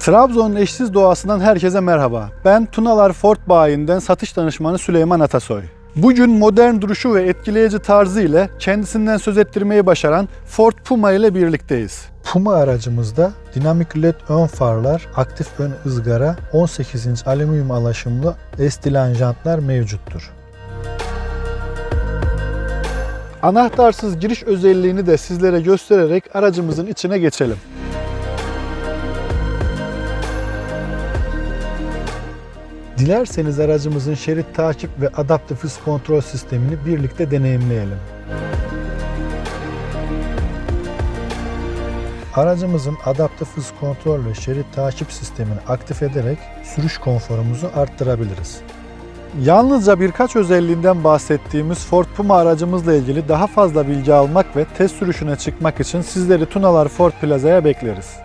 Trabzon'un eşsiz doğasından herkese merhaba. Ben Tunalar Ford bayinden satış danışmanı Süleyman Atasoy. Bugün modern duruşu ve etkileyici tarzı ile kendisinden söz ettirmeyi başaran Ford Puma ile birlikteyiz. Puma aracımızda dinamik led ön farlar, aktif ön ızgara, 18 inç alüminyum alaşımlı Estilan jantlar mevcuttur. Anahtarsız giriş özelliğini de sizlere göstererek aracımızın içine geçelim. Dilerseniz aracımızın şerit takip ve adaptif hız kontrol sistemini birlikte deneyimleyelim. Aracımızın adaptif hız kontrol ve şerit takip sistemini aktif ederek sürüş konforumuzu arttırabiliriz. Yalnızca birkaç özelliğinden bahsettiğimiz Ford Puma aracımızla ilgili daha fazla bilgi almak ve test sürüşüne çıkmak için sizleri Tunalar Ford Plaza'ya bekleriz.